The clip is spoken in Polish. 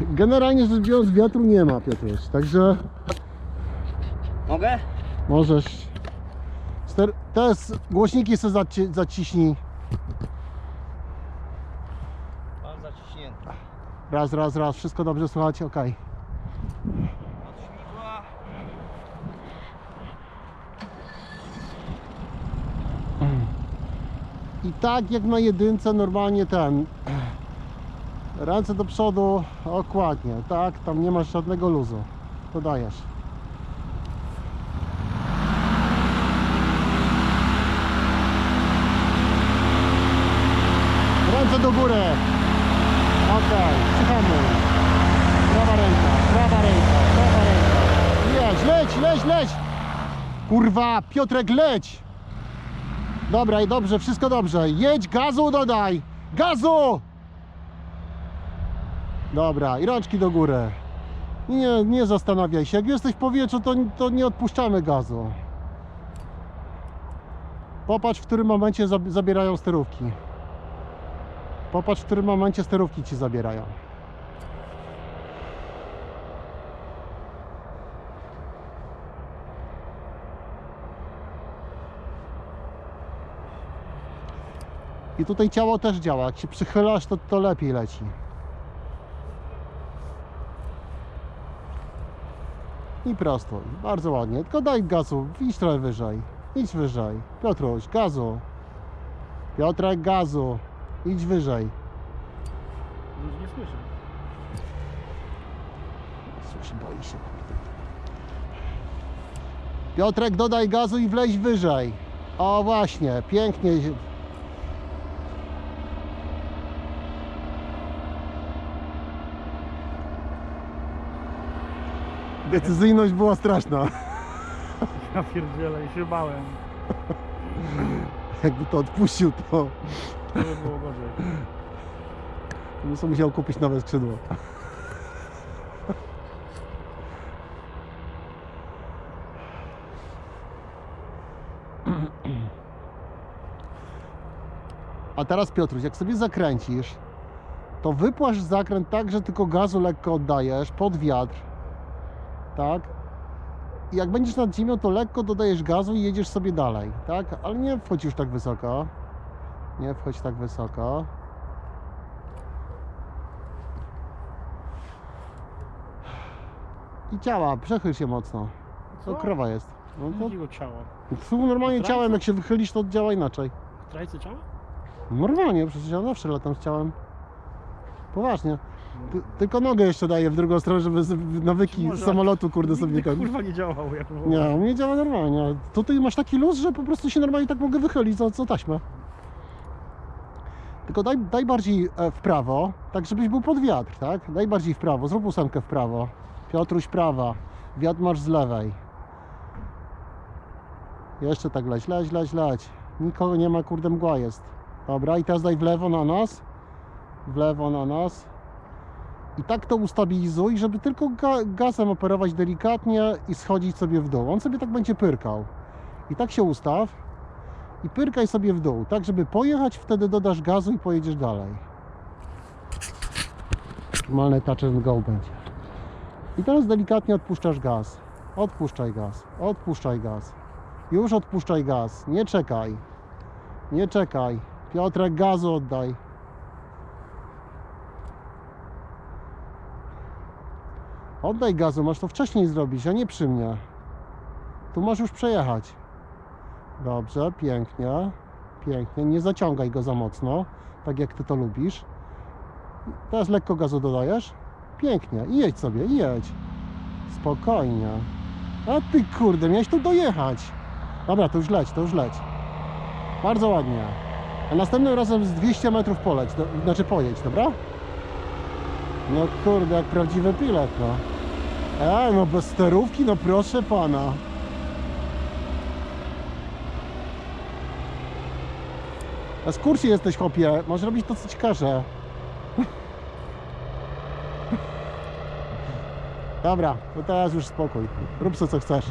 Generalnie rzecz biorąc wiatru nie ma Piotruś, także Mogę? możesz... Ster... Teraz głośniki sobie zaci... zaciśnij. Mam zaciśnięty. Raz, raz, raz, wszystko dobrze słychać. Od śmigła. I tak jak na jedynce normalnie ten ręce do przodu okładnie, tak, tam nie masz żadnego luzu. To dajesz. Ręce do góry. Ok, słuchamy. Prawa ręka, prawa ręka, prawa ręka. Jedź, leć, leć, leć. Kurwa, Piotrek, leć. Dobra, i dobrze, wszystko dobrze. Jedź, gazu dodaj! Gazu! Dobra, i rączki do góry. Nie, nie zastanawiaj się. Jak jesteś w powietrzu, to, to nie odpuszczamy gazu. Popatrz, w którym momencie zab- zabierają sterówki. Popatrz, w którym momencie sterówki ci zabierają. I tutaj ciało też działa. Jak się przychylasz, to, to lepiej leci. I prosto. Bardzo ładnie. Tylko daj gazu. Idź trochę wyżej. Idź wyżej. Piotruś, gazu. Piotrek, gazu. Idź wyżej. Już nie słyszę. Słyszy, boi się. Piotrek, dodaj gazu i wleź wyżej. O właśnie, pięknie. Decyzyjność była straszna. Ja pierdzielę i się bałem. Jakby to odpuścił, to To by było gorzej. bym sobie musiał kupić nowe skrzydło. A teraz Piotruś, jak sobie zakręcisz, to wypłasz zakręt tak, że tylko gazu lekko oddajesz pod wiatr. Tak? I jak będziesz nad ziemią, to lekko dodajesz gazu i jedziesz sobie dalej, tak? Ale nie wchodź już tak wysoko. Nie wchodź tak wysoko. I ciała, przechyl się mocno. To Co? krowa jest. No to, Jakiego ciała? tu normalnie ciałem, jak się wychylisz, to działa inaczej. Trajce ciała? Normalnie, przecież ja zawsze latam z ciałem. Poważnie. Ty, tylko nogę jeszcze daję w drugą stronę, żeby nawyki Może- samolotu, kurde, sobie Nigdy, ten... kurwa nie działał jak Nie, u mnie działa normalnie. Tutaj masz taki luz, że po prostu się normalnie tak mogę wychylić za, za taśmę. Tylko daj, daj bardziej e, w prawo, tak żebyś był pod wiatr, tak? Daj bardziej w prawo, zrób ósemkę w prawo. Piotruś prawa, wiatr masz z lewej. Jeszcze tak leć, leć, leć, leć. Nikogo nie ma, kurde, mgła jest. Dobra, i teraz daj w lewo na nas. W lewo na nas. I tak to ustabilizuj, żeby tylko ga gazem operować delikatnie i schodzić sobie w dół. On sobie tak będzie pyrkał. I tak się ustaw i pyrkaj sobie w dół, tak żeby pojechać, wtedy dodasz gazu i pojedziesz dalej. Normalny touch and go będzie. I teraz delikatnie odpuszczasz gaz. Odpuszczaj gaz. Odpuszczaj gaz. Już odpuszczaj gaz. Nie czekaj. Nie czekaj. Piotrek, gazu oddaj. Oddaj gazu, masz to wcześniej zrobić, a nie przy mnie. Tu masz już przejechać. Dobrze, pięknie. Pięknie. Nie zaciągaj go za mocno, tak jak ty to lubisz. Teraz lekko gazu dodajesz. Pięknie. I jedź sobie, i jedź. Spokojnie. A ty kurde, miałeś tu dojechać. Dobra, to już leć, to już leć. Bardzo ładnie. A następnym razem z 200 metrów poleć, do, znaczy pojedź, dobra? No kurde, jak prawdziwy pilot, no. E, no bez sterówki, no proszę pana. Na skurcie jesteś, chłopie. Masz robić to, co ci każę. Dobra, to teraz już spokój. Rób co, co chcesz.